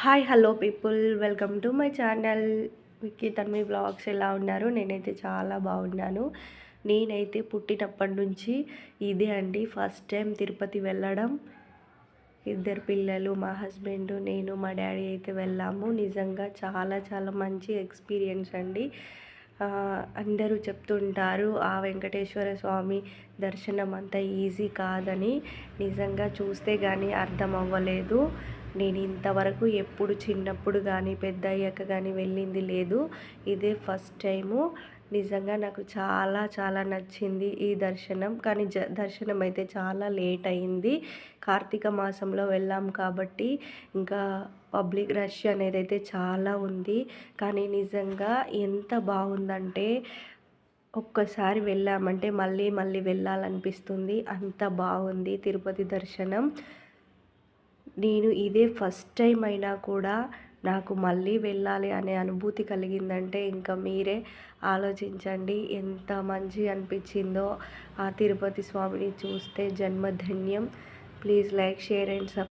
Hi hello people welcome to my channel Vicky Tanmi vlogs ఎలా ఉన్నారు? నేనైతే చాలా బాగున్నాను. నేనైతే పుట్టినప్పటి నుంచి ఇదే అండి. ఫస్ట్ టైం తిరుపతి వెళ్ళడం. ఇద్దరు పిల్లలు మా హస్బెండ్ నేను మా డాడీ అయితే వెళ్ళాము. నిజంగా చాలా చాలా మంచి ఎక్స్పీరియన్స్ అండి. అందరూ చెప్తుంటారు ఆ వెంకటేశ్వర స్వామి దర్శనం అంత ఈజీ కాదని నిజంగా చూస్తే కానీ అర్థం అవ్వలేదు. నేను ఇంతవరకు ఎప్పుడు చిన్నప్పుడు కానీ పెద్ద అయ్యాక కానీ వెళ్ళింది లేదు. ఇదే ఫస్ట్ టైము. నిజంగా నాకు చాలా చాలా నచ్చింది ఈ దర్శనం. కానీ జ దర్శనం అయితే చాలా లేట్ అయింది. కార్తీక మాసంలో వెళ్ళాం కాబట్టి ఇంకా పబ్లిక్ రష్ అనేది అయితే చాలా ఉంది. కానీ నిజంగా ఎంత బాగుందంటే ఒక్కసారి వెళ్ళామంటే మళ్ళీ మళ్ళీ వెళ్ళాలనిపిస్తుంది. అంత బాగుంది తిరుపతి దర్శనం. నేను ఇదే ఫస్ట్ టైం అయినా కూడా నాకు మళ్ళీ వెళ్ళాలి అనే అనుభూతి కలిగిందంటే ఇంకా మీరే ఆలోచించండి. ఎంత మంచి అనిపించిందో ఆ తిరుపతి స్వామిని చూస్తే జన్మధన్యం. Please like share and sub